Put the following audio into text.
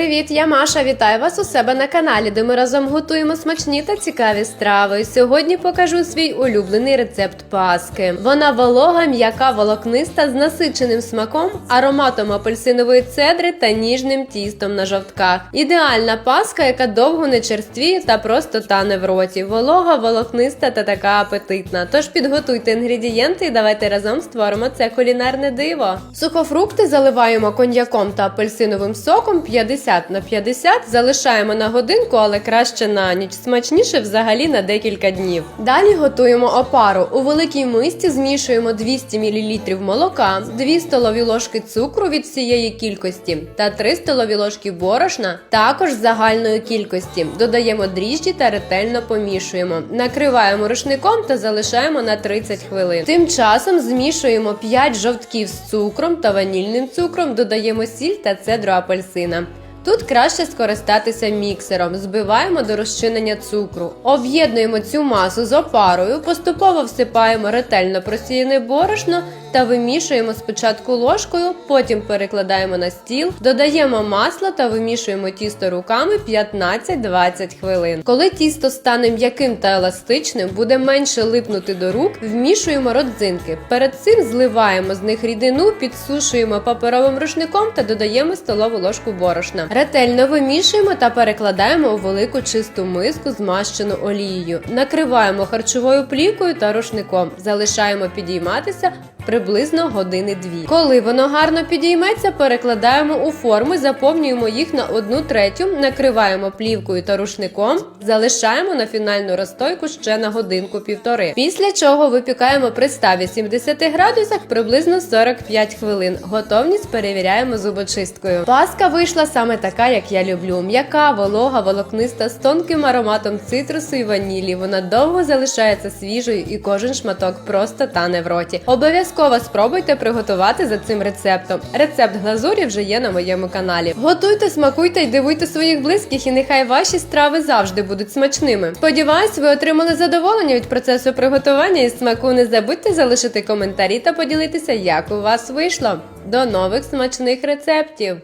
Привіт, я Маша. Вітаю вас у себе на каналі, де ми разом готуємо смачні та цікаві страви. Сьогодні покажу свій улюблений рецепт паски. Вона волога, м'яка, волокниста з насиченим смаком, ароматом апельсинової цедри та ніжним тістом на жовтках. Ідеальна паска, яка довго не черствіє та просто тане в роті. Волога, волокниста та така апетитна. Тож підготуйте інгредієнти і давайте разом створимо це кулінарне диво. Сухофрукти заливаємо коньяком та апельсиновим соком 50 на 50, залишаємо на годинку, але краще на ніч. Смачніше взагалі на декілька днів. Далі готуємо опару. У великій мисці змішуємо 200 мл молока, 2 столові ложки цукру від всієї кількості та 3 столові ложки борошна, також загальної кількості. Додаємо дріжджі та ретельно помішуємо. Накриваємо рушником та залишаємо на 30 хвилин. Тим часом змішуємо 5 жовтків з цукром та ванільним цукром, додаємо сіль та цедру апельсина. Тут краще скористатися міксером. Збиваємо до розчинення цукру. Об'єднуємо цю масу з опарою, поступово всипаємо ретельно просіяне борошно та вимішуємо спочатку ложкою, потім перекладаємо на стіл, додаємо масло та вимішуємо тісто руками 15-20 хвилин. Коли тісто стане м'яким та еластичним, буде менше липнути до рук, вмішуємо родзинки. Перед цим зливаємо з них рідину, підсушуємо паперовим рушником та додаємо столову ложку борошна. Ретельно вимішуємо та перекладаємо у велику чисту миску, змащену олією. Накриваємо харчовою плівкою та рушником. Залишаємо підійматися приблизно години дві. Коли воно гарно підійметься, перекладаємо у форми, заповнюємо їх на одну третю, накриваємо плівкою та рушником, залишаємо на фінальну розстойку ще на годинку півтори. Після чого випікаємо при 180 градусах приблизно 45 хвилин. Готовність перевіряємо зубочисткою. Паска вийшла саме така, як я люблю. М'яка, волога, волокниста з тонким ароматом цитрусу і ванілі. Вона довго залишається свіжою і кожен шматок просто тане в роті. Обов'язково спробуйте приготувати за цим рецептом. Рецепт глазурі вже є на моєму каналі. Готуйте, смакуйте і дивуйте своїх близьких, і нехай ваші страви завжди будуть смачними. Сподіваюсь, ви отримали задоволення від процесу приготування і смаку. Не забудьте залишити коментарі та поділитися, як у вас вийшло. До нових смачних рецептів!